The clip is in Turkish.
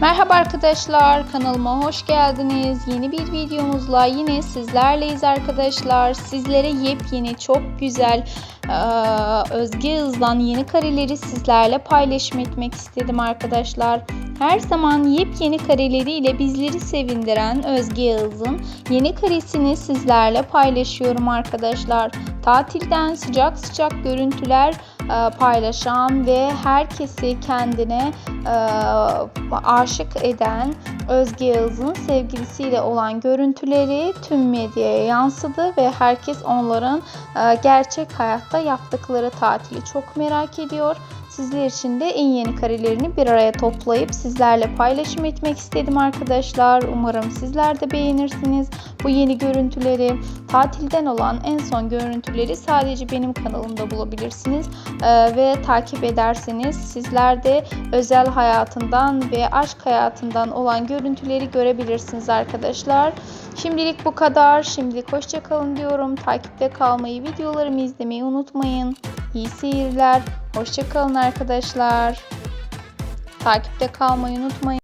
Merhaba arkadaşlar kanalıma hoş geldiniz. Yeni bir videomuzla yine sizlerleyiz arkadaşlar. Sizlere yepyeni çok güzel Özge Hız'dan yeni kareleri sizlerle paylaşım etmek istedim arkadaşlar. Her zaman yepyeni kareleriyle bizleri sevindiren Özge Yağız'ın yeni karesini sizlerle paylaşıyorum arkadaşlar. Tatilden sıcak sıcak görüntüler paylaşan ve herkesi kendine e, aşık eden Özge Yağız'ın sevgilisiyle olan görüntüleri tüm medyaya yansıdı ve herkes onların e, gerçek hayatta yaptıkları tatili çok merak ediyor. Sizler için de en yeni karelerini bir araya toplayıp sizlerle paylaşım etmek istedim arkadaşlar. Umarım sizler de beğenirsiniz bu yeni görüntüleri. Tatilden olan en son görüntüleri sadece benim kanalımda bulabilirsiniz. Ee, ve takip ederseniz sizler de özel hayatından ve aşk hayatından olan görüntüleri görebilirsiniz arkadaşlar. Şimdilik bu kadar. Şimdilik hoşçakalın diyorum. Takipte kalmayı, videolarımı izlemeyi unutmayın. İyi seyirler. Hoşçakalın arkadaşlar. Takipte kalmayı unutmayın.